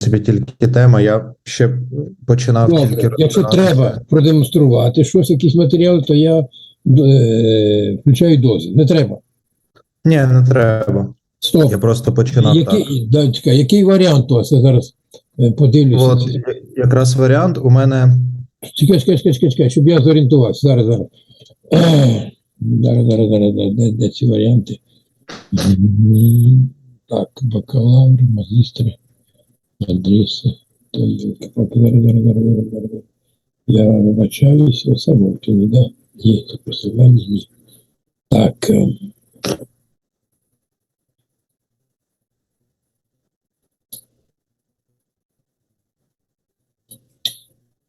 принципі, тільки тема. Я ще починав тільки Добре, якщо розбиратися. треба продемонструвати щось, якісь матеріали, то я е, включаю дозвіл. Не треба. Ні, не треба. Стоп. Я просто починав так. Який, да, чекай, який варіант у вас? Я зараз е, подивлюся. От якраз варіант у мене. Чекай, чекай, чекай, чекай, чекай, щоб я зорієнтувався. Зараз, зараз. Зараз, зараз, зараз, зараз, де, де ці варіанти? Так, бакалавр, магістр, адреси. То є, так, зараз, зараз, зараз, зараз, зараз. Я вибачаюся, оце вовтуні, да? Ні, це посилання, ні. Так. е,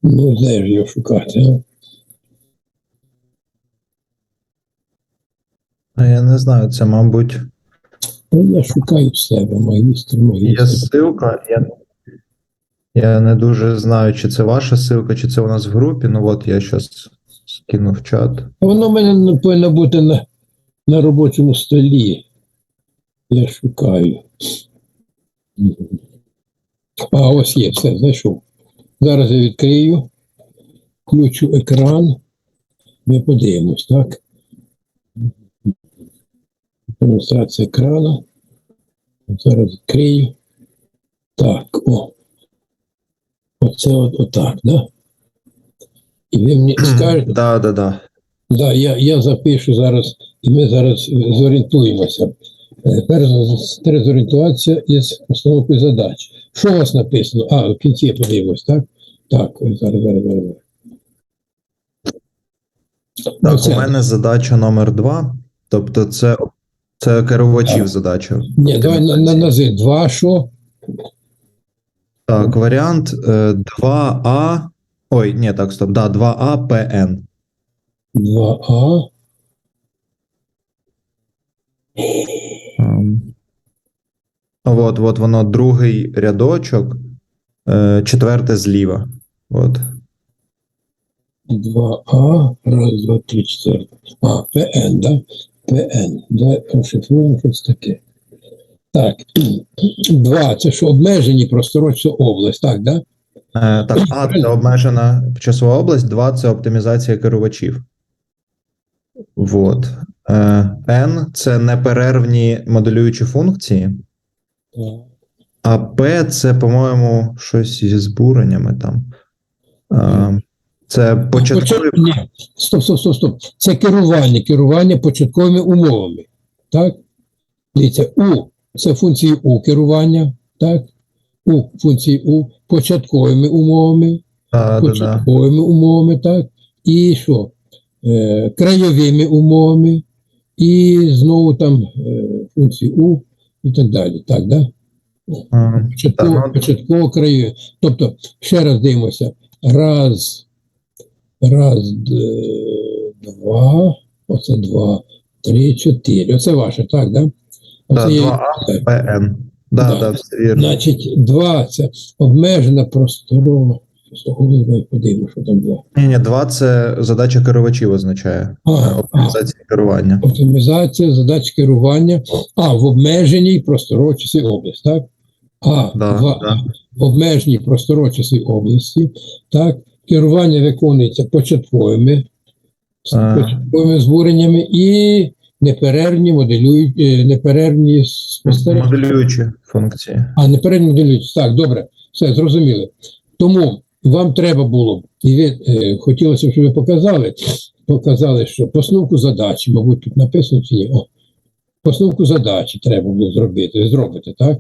Ну, де ж його шукати, а? а Я не знаю, це, мабуть, Ну, я шукаю в себе, магістр, є магістр. ссылка. Я, я не дуже знаю, чи це ваша ссылка, чи це у нас в групі. Ну от я зараз скину в чат. Воно в мене повинно бути на, на робочому столі. Я шукаю. А, ось є, все, знайшов. Зараз я відкрию, включу екран. Ми подивимось, так? Демонстрація екрану. Зараз відкрию. Так, о. Оце от, отак, да? І ви мені скажете, Да, да, да. Да, я, я запишу зараз, і ми зараз зорієнтуємося. Е, Перш треба зорієнтуватися із постановкою задач. Що у вас написано? А, в кінці я подивимось, так? Так, зараз, зараз, зараз. зараз. Так, Оце. у мене задача номер два. Тобто, це, це керувачів задача. Ні, давай на, на, нази два, що? Так, варіант е, 2А. Ой, ні, так, стоп. Да, 2А ПН. 2А. Ем, От, от воно другий рядочок, е, четверте зліва. От. 2А, раз, два, три, чотири. А, ПН, да? ПН. Давай розшифруємо щось таке. Так, два, це що обмежені просторочна область, так, да? Е, так, А це обмежена часова область, 2 це оптимізація керувачів. От. Е, N це неперервні моделюючі функції, а P це, по-моєму, щось зі збуреннями там. Е, це початкові. Ні, стоп, стоп, стоп, стоп. Це керування, керування початковими умовами. Так? Дивіться, У це функції У керування, так? У функції У початковими умовами, Да, да, да. початковими умовами, так? І що? Е, краєвими умовами, і знову там е, функції У і так далі. Так, да? Початково, Так, ну- початково краю. Тобто, ще раз дивимося. Раз, раз, два, оце два, три, чотири. Оце ваше, так, да? Да, 2А Да, Да. да, все вірно. Значить, два це обмежена просторова. Давай подивимося, що там два. Ні, ні, 2 це задача керувачів означає. А, Е, а, Оптимізація керування. оптимізація задач керування. А, в обмеженій просторочасі області, так? А, Да, два, да. в обмеженій просторочасій області, так, керування виконується початковими, А. початковими збуреннями і неперервні моделюють, е, неперервні спостереження. Моделюючі функції. А неперервні моделюють. Так, добре, все зрозуміли. Тому вам треба було, і ви е, хотілося, щоб ви показали, показали, що постановку задачі, мабуть, тут написано чи ні. О, постановку задачі треба було зробити. Ви зробите, так?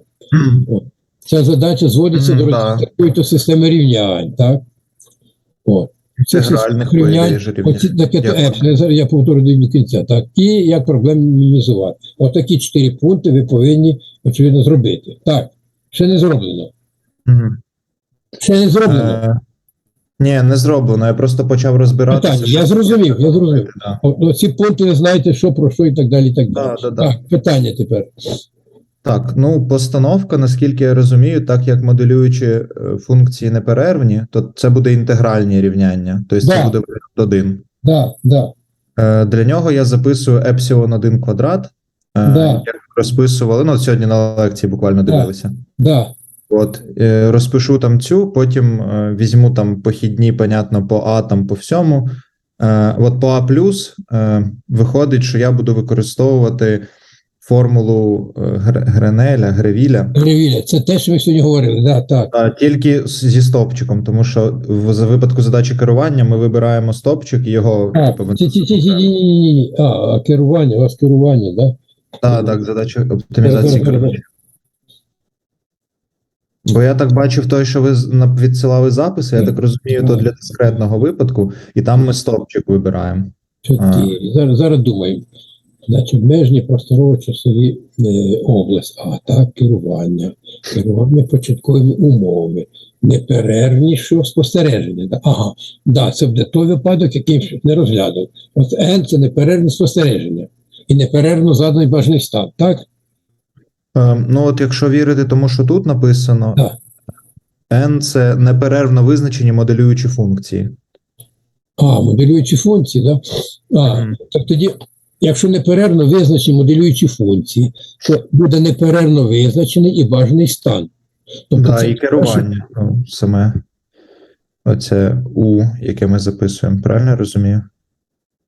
Ця задача зводиться Мгм, до да. такої-то системи рівнянь, так? От. Оці таке то я повторю до кінця, так? І як проблем мінімізувати. Отакі чотири пункти ви повинні, очевидно, зробити. Так, ще не зроблено. Мгм. Ще не зроблено. Е, Ні, не зроблено. Я просто почав розбиратися. Що я зрозумів, я зрозумів. О- Оці пункти ви знаєте, що про що і так далі. І так, далі. Да, да, да. так, питання тепер. Так, ну постановка, наскільки я розумію, так як моделюючі е, функції неперервні, то це буде інтегральні рівняння. Тобто Да. це буде варіант 1. Да, да, Е, Для нього я записую епсилон 1 квадрат. е, Да. Як розписували, ну сьогодні на лекції буквально Да. дивилися. да. От, розпишу там цю, потім візьму там похідні, понятно, по А, там по всьому. От по А е, виходить, що я буду використовувати формулу е, Гренеля, Гревіля, Ревіля, це те, що ми сьогодні говорили, да, так. а, тільки зі стопчиком, тому що в за випадку задачі керування ми вибираємо стопчик і його А, ні, ні, ні, ні. Керування, у вас керування, да? Так, так, задача оптимізації керування. Бо я так бачив той, що ви відсилали записи, я так розумію, то для дискретного випадку, і там ми стопчик вибираємо. Чотири. Зараз, зараз думаємо. Значить, обмежені просторово-часові е, область, а так, керування, керування початковими умовами, неперервні що спостереження. Да? Ага, да, це буде той випадок, який не розглядав. От N – це неперервні спостереження і неперервно заданий бажаний стан. Так? Е, ну, от якщо вірити тому, що тут написано, Так. N – це неперервно визначені моделюючі функції. А, моделюючі функції, да? А, Мгм. так тоді, якщо неперервно визначені моделюючі функції, то буде неперервно визначений і бажаний стан. Тобто Да, це і керування. Ну, саме оце U, яке ми записуємо, правильно розумію?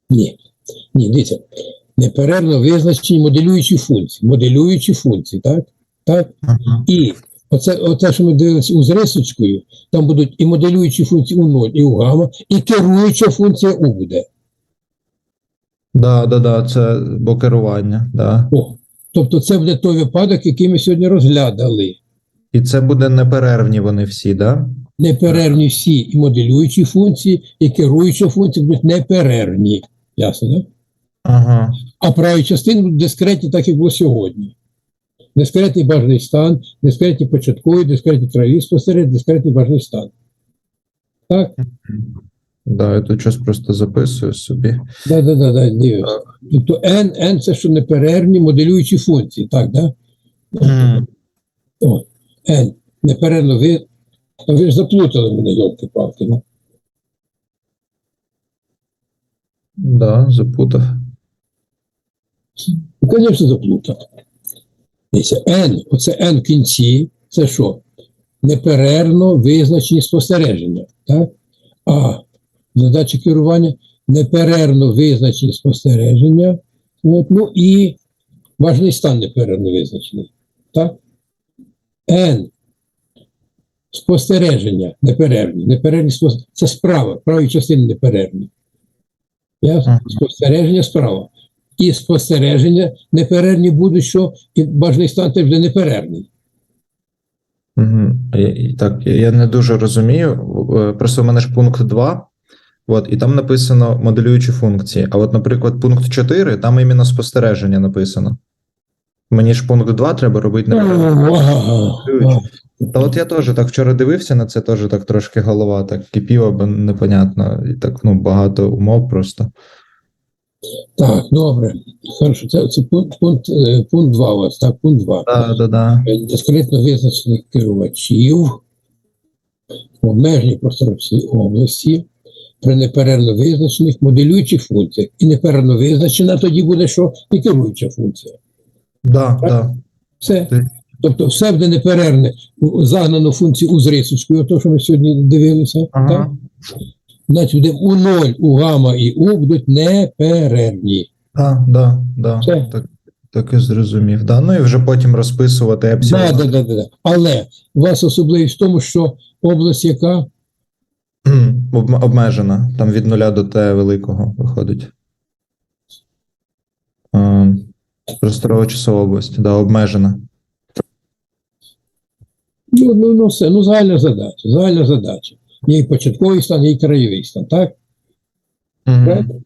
Ні. Ні, дивіться. Неперервно визначені моделюючі функції. Моделюючі функції, так? Так? Ага. І оце, оце, що ми дивилися у з рисочкою, там будуть і моделюючі функції у 0, і у гамма, і керуюча функція у буде. Да, да, да, це бо керування, да. О, тобто це буде той випадок, який ми сьогодні розглядали. І це буде неперервні вони всі, да? Неперервні всі і моделюючі функції, і керуюча функція будуть неперервні. Ясно, так? Ага. А праві частини будуть дискретні, так як було сьогодні. Дискретний бажаний стан, дискретні початкові, дискретні краї спостереження, дискретний бажаний стан. Так? Да, я тут щось просто записую собі. Да, да, да, да. Тобто N, N це що неперервні моделюючі функції, так, да? Мгм. О, N. Неперервно ви. Ви ж заплутали мене, йолки-палки. Ну. Да, запутав. Ну, звісно, заплутав. N, оце N в кінці, це що? Неперервно визначені спостереження. Так? А задача керування неперервно визначені спостереження. От, ну і важний стан неперервно визначений. Так? N. Спостереження неперервні. Неперервні спос- Це справа, праві частини неперервні. Ага. Спостереження справа. І спостереження неперервні будуть, що і бажаний стан теж буде неперервний. Угу. Так, я- я не дуже розумію. Е, Просто в мене ж пункт 2, от, і там написано моделюючі функції. А от, наприклад, пункт 4, там іменно спостереження написано. Мені ж пункт 2 треба робити. Ага. Та от я теж так вчора дивився на це, теж так трошки голова так кипіла, бо непонятно. І так ну, багато умов просто. Так, добре. Хорошо. Це, це пункт, пункт, е, пункт 2 у вас, так, пункт 2. Да, да, да. Дискретно визначених керувачів в обмеженій області при неперервно визначених моделюючих функціях. І неперервно визначена тоді буде що? І керуюча функція. Да, Так. да. Все. Ти- Тобто все буде неперервне, загнано функцію у з то, що ми сьогодні дивилися. Так? Значить, буде у 0, у гамма і у будуть неперервні. Да, да, да. Все. Так, так і зрозумів. Да. Ну і вже потім розписувати епсилон. Да, да, да, да. Але у вас особливість в тому, що область, яка Обмежена. Там від нуля до Т великого виходить. Просторова часова область, да, обмежена. ну, ну, ну, все, ну, загальна задача, загальна задача. Є і початковий стан, є і краєвий стан, так? Мгм. Правильно?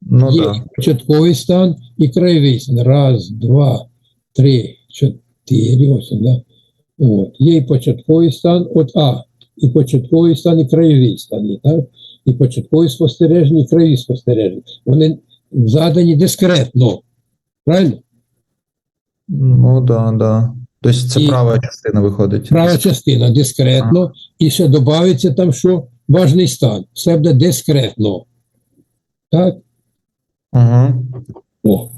Ну є так. і початковий стан і краєвий стан. Раз, два, три, чотири. Ось, да? От. Є і початковий стан, от А, і початковий стан, і краєвий стан, так? І початкові спостереження, і краєві спостереження. Вони задані дискретно. Правильно? Ну да, да. Тобто це І- права частина виходить. Права частина дискретно, і ще додається там, що важний стан. Все буде дискретно. Так? Ага. О.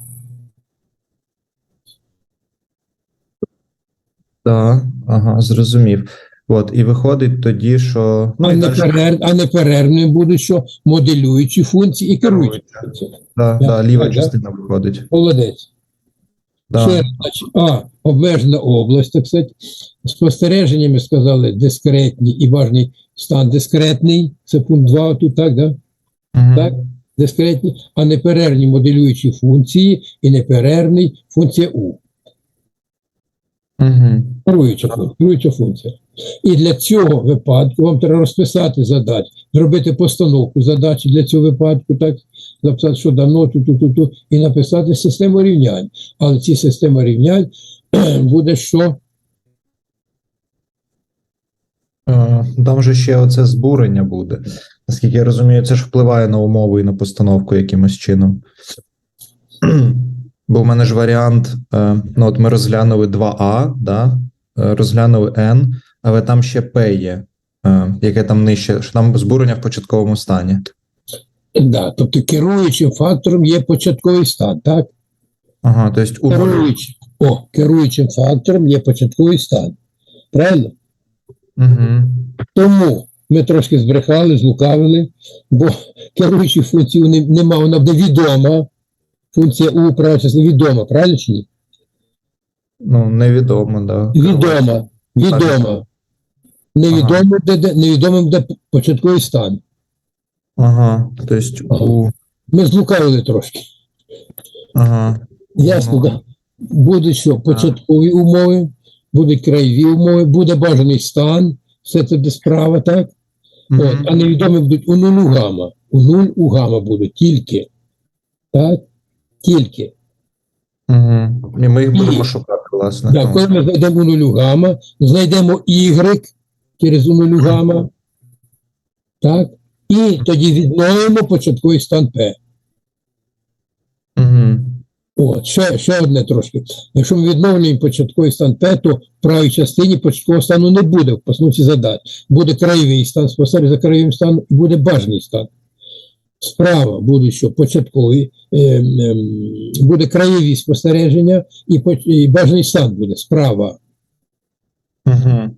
Так, ага, зрозумів. От, і виходить тоді, що. Ну, а, і не далі перер... а неперервними будуть що моделюючі функції і керуючі функції. Да, да, ліва так, частина виходить. Молодець. Да. Ще а, обмежена область, так сказати. Спостереження ми сказали дискретні і важний стан дискретний. Це пункт 2 тут, так, да? Мгм. так? Дискретні, а неперервні моделюючі функції і неперервний функція У. Мгм. Керуюча керуюча функція. І для цього випадку вам треба розписати задачу, зробити постановку задачі для цього випадку, так, записати, що дано ту, ту, ту, ту, і написати систему рівнянь. Але ці системи рівнянь буде що? Е, Там же ще оце збурення буде. Наскільки я розумію, це ж впливає на умови і на постановку якимось чином. Бо в мене ж варіант: е, ну от ми розглянули 2А, да? е, розглянули N, але там ще P є, е, яке там нижче, що там збурення в початковому стані. Да, тобто керуючим фактором є початковий стан, так? Ага, тобто у. Керуючим, о, керуючим фактором є початковий стан. Правильно? Угу. Тому ми трошки збрехали, злукавили, бо керуючі функції вони нема, вона буде відома. Функція У права відома, правильно чи ні? Ну, невідомо, да. Відома, відома. Невідомо, де, де, невідомим буде початковий стан. Ага, тобто у. Ми злукавили трошки. Ага. Ясно, Ага. да? Будуть що? Початкові умови, будуть краєві умови, буде бажаний стан, все це буде справа, так? От, а невідомі будуть у нулю гама. У нуль у гама будуть тільки. Так? Тільки. Угу. І ми їх І- будемо шукати, власне. Да, коли ми знайдемо нулю гама, знайдемо Y через нулю гама. Так? І тоді відновимо початковий стан P. Угу. От, ще, ще одне трошки. Якщо ми відновлюємо початковий стан П, то в правій частині початкового стану не буде в постановці задач. Буде краєвий стан, спостереження за краєвим станом і буде бажаний стан. Справа буде, що початковий, буде краєві спостереження і, і бажаний стан буде справа. Угу.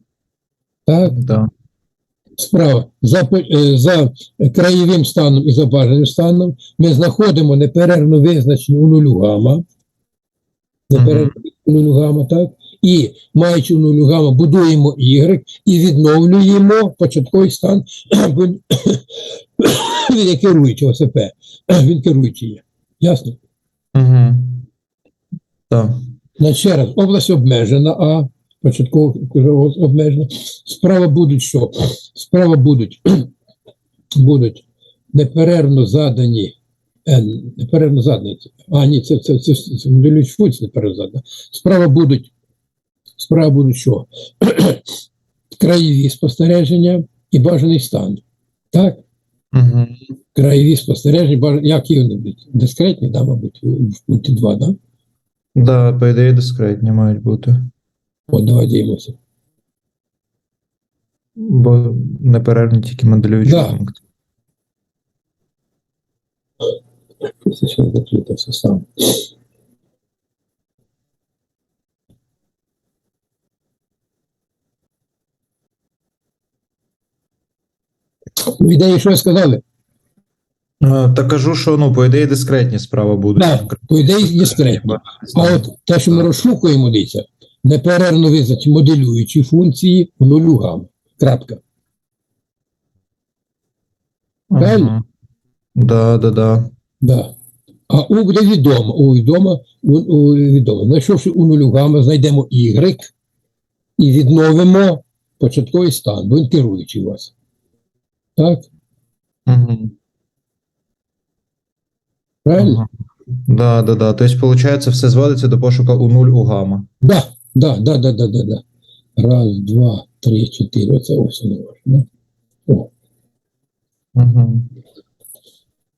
Так? Да. справа за, е, за краєвим станом і за бажаним станом ми знаходимо неперервно визначені у нулю гама. Неперервно у нулю гама, так? І маючи у нулю гама, будуємо Y і відновлюємо початковий стан. Він керуючий ОСП. Він керуючий є. Ясно? Угу. Так. Значить, ще раз, область обмежена, а початково обмежена. Справа будуть що? Справа будуть, будуть неперервно задані. е, Неперервно задані. А, ні, це, це, це, це, це функції неперервно задані. Справа будуть, справа будуть що? Краєві спостереження і бажаний стан. Так? Угу. Краєві спостереження, які вони будуть? Дискретні, да, мабуть, в пункті 2, да? Да, по ідеї дискретні мають бути. От, давай дивимося. Бо неперервні тільки моделюючі Да. пункти. Це ще заплутався сам. В ідеї що сказали? Е, Та кажу, що ну, по ідеї дискретні справа будуть. Так, по ідеї дискретні. А от те, що ми розшукуємо, дивіться, неперервно визначені моделюючі функції у нулю гам. Крапка. правильно? Да, да, да. Да. А У буде відомо. У відомо, у, у відомо. Знайшовши у нулю гама, знайдемо Y і відновимо початковий стан, бо він керуючий у вас. Так? Угу. Правильно? Да, да, да. Тобто, виходить, все зводиться до пошука у нуль у гама. Да, да, да, да, да, да, да. Раз, два, три, чотири. Оце ось воно. Да? О, Угу.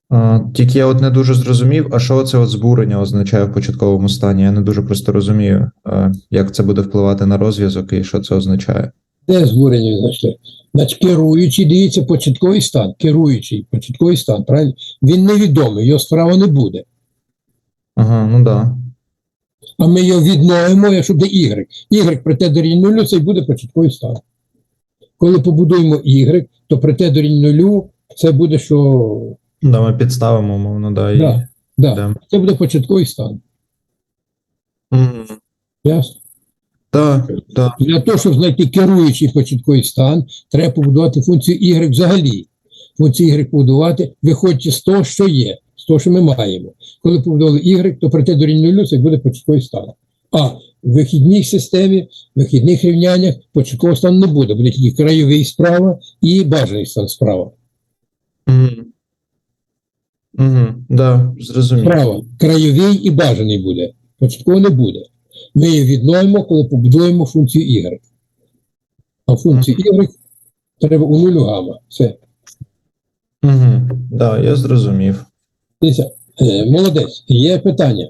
А, тільки я от не дуже зрозумів, а що це от збурення означає в початковому стані? Я не дуже просто розумію, а, як це буде впливати на розв'язок і що це означає. Де збурення знайшли? Значить, керуючий, дивіться, початковий стан. Керуючий, початковий стан, правильно? Він невідомий, його справа не буде. Ага, ну да. А ми його відновимо, якщо буде Y. Y при Т дорівнює нулю, це і буде початковий стан. Коли побудуємо Y, то при Т дорівнює нулю, це буде, що Да, ми підставимо, мовно, да. І... Да. да, це буде початковий стан. Ясно? Так, так. Для того, щоб знайти керуючий початковий стан, треба побудувати функцію Y взагалі. Функцію Y побудувати, виходячи з того, що є, з того, що ми маємо. Коли побудували Y, то при Т дорівнює нулю це буде початковий стан. А в вихідній системі, в вихідних рівняннях початкового стану не буде. Буде тільки краєвий справа і бажаний стан справа. Угу. Угу. Да, зрозумів. Справа краєвий і бажаний буде. Початково не буде. Ми її відновимо, коли побудуємо функцію Y. А функцію Y треба у нулю гама. Все. Угу. Да, я зрозумів. Дивіться, е, молодець, є питання.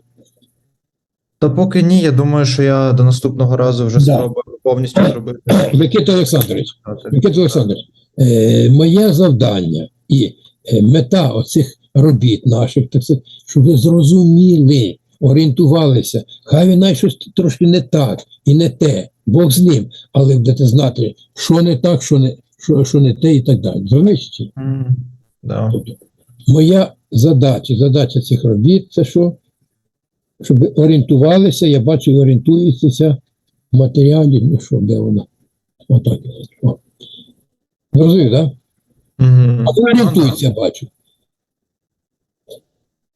Та поки ні, я думаю, що я до наступного разу вже Да. спробую повністю зробити. Микита Олександрович, Микита Олександрович, е, моє завдання і е, мета оцих робіт наших, так сказати, щоб ви зрозуміли, орієнтувалися. Хай він щось трошки не так і не те, Бог з ним, але будете знати, що не так, що не, що, що не те і так далі. Ні? Мгм. Да. Тобто, моя задача, задача цих робіт це що? Щоб орієнтувалися, я бачу, ви орієнтуєтеся в матеріалі, ну що, де вона? Отак. О. Зрозумів, так? Да? Мгм. А ви бачу.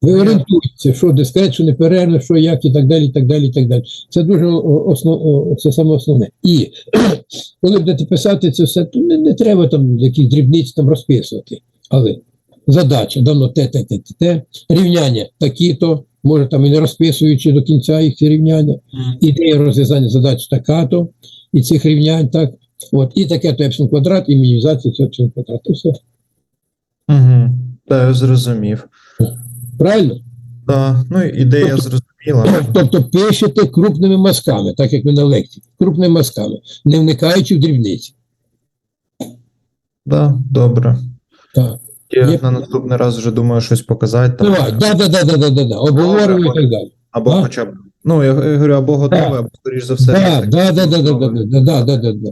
Ви орієнтуєтеся, що дискрет, що неперервно, що як і так далі, і так далі, і так далі. Це дуже основ, це саме основне. І коли будете писати це все, то не, не треба там якісь дрібниці там розписувати. Але задача дано те, те, те, те, те, рівняння такі-то, може там і не розписуючи до кінця їх ці рівняння, ідея розв'язання задач така-то, і цих рівнянь так. От, і таке то епсилон квадрат, і мінімізація цього епсилон квадрату. Все. Да, я зрозумів. Правильно? Да. Ну, ідея Тобто- зрозуміла. Тобто пишете крупними мазками, так як ми на лекції, крупними мазками, не вникаючи в дрібниці. Да, добре. Так. Я Є- на наступний раз вже думаю щось показати. Там, Давай, да, да, да, да, да, да, да. Обговоримо і так далі. або Да. хоча б. Ну, я, говорю, або готове, Так. або, скоріш за все. Да, так, да, да, да, да, да, да, да, да, да, да, да.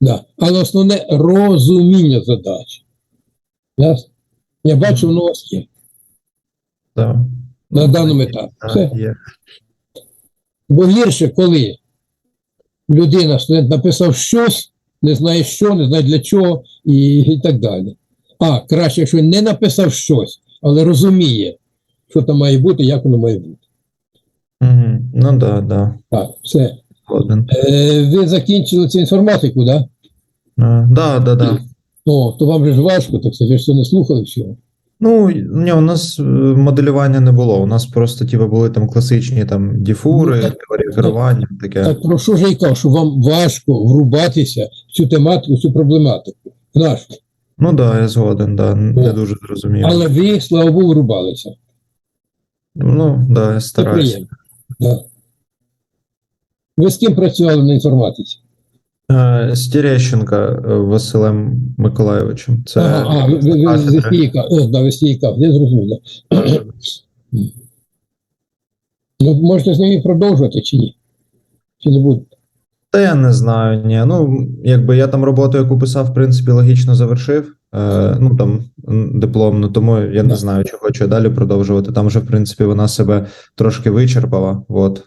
Да. Але основне розуміння задач. Ясно? Я бачу, воно у вас є На даному етапі. Так, Все. є. Бо гірше, коли людина, студент написав щось, не знає що, не знає для чого і, і так далі. А краще, якщо він не написав щось, але розуміє, що там має бути, як воно має бути. Мгм. Ну да, да. Так, все. Е, ви закінчили цю інформатику, так? Да? Е, Да, да, да. О, то вам же ж важко, так сказати, ви ж це не слухали всього. Ну, ні, у нас е, моделювання не було. У нас просто типу, були там класичні там діфури, Ну, так- керування, таке. Так про що ж я кажу, що вам важко врубатися в цю тематику, в цю проблематику. Нашу. Ну так, да, я згоден, да. Не дуже зрозумів. Але ви, слава Богу, врубалися. Ну, да, я стараюся. Да. Ви з ким працювали на інформатиці? Е, З Терещенка е, Василем Миколайовичем. Це ага, а, стійка, о, да, ви стійка, я зрозумів. Ну, можете з ними продовжувати чи ні? Чи не буде? Та я не знаю, ні. Ну, якби я там роботу, яку писав, в принципі, логічно завершив. Е, ну там дипломну, тому я не знаю, чи хочу далі продовжувати. Там вже, в принципі, вона себе трошки вичерпала. От.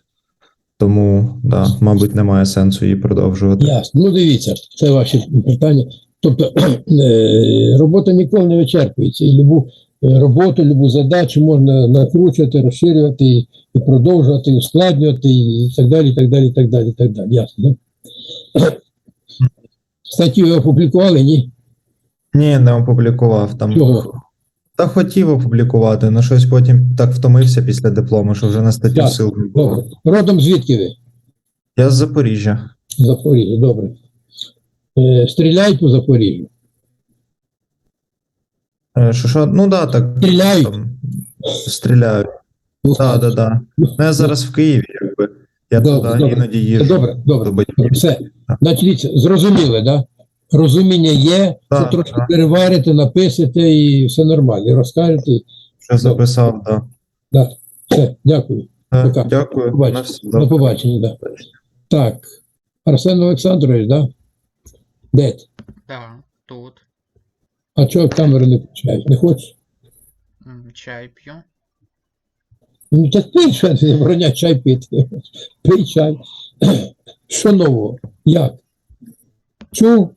Тому, да, мабуть, немає сенсу її продовжувати. Ясно. Ну, дивіться, це ваші питання. Тобто е, робота ніколи не вичерпується. І любу е, роботу, любу задачу можна накручувати, розширювати і, і продовжувати, ускладнювати, і так далі, і так далі, і так далі, і так далі. Ясно, да? Статтю ви опублікували, ні? Ні, не опублікував там. Чого? Та хотів опублікувати, але щось потім так втомився після диплому, що вже на статтю Так, сил не було. Добре. Родом звідки ви? Я з Запоріжжя. Запоріжжя, добре. Е, стріляють по Запоріжжю. Е, Що, що? Ну да, так. Стріляють. Там, стріляють. Так, так, так. Ну, я зараз в Києві, якби. Я Добре, туди добре. іноді їжджу. Добре, добре. до батьків. Все. Значить, зрозуміли, да? Розуміння є, Так, що трошки так. переварите, напишете і все нормально, розкажете. і- записав, так. Да. Все, дякую. Е, Пока. Дякую. Побачимо. На побачення, да. Так. Арсен Олександрович, да? Де ти? Да, тут. А чого камеру не включаєш? Не хочеш? М, Чай п'ю. Ну так пий, що ти броня чай пити. Пий чай. Що нового? Як? Чув?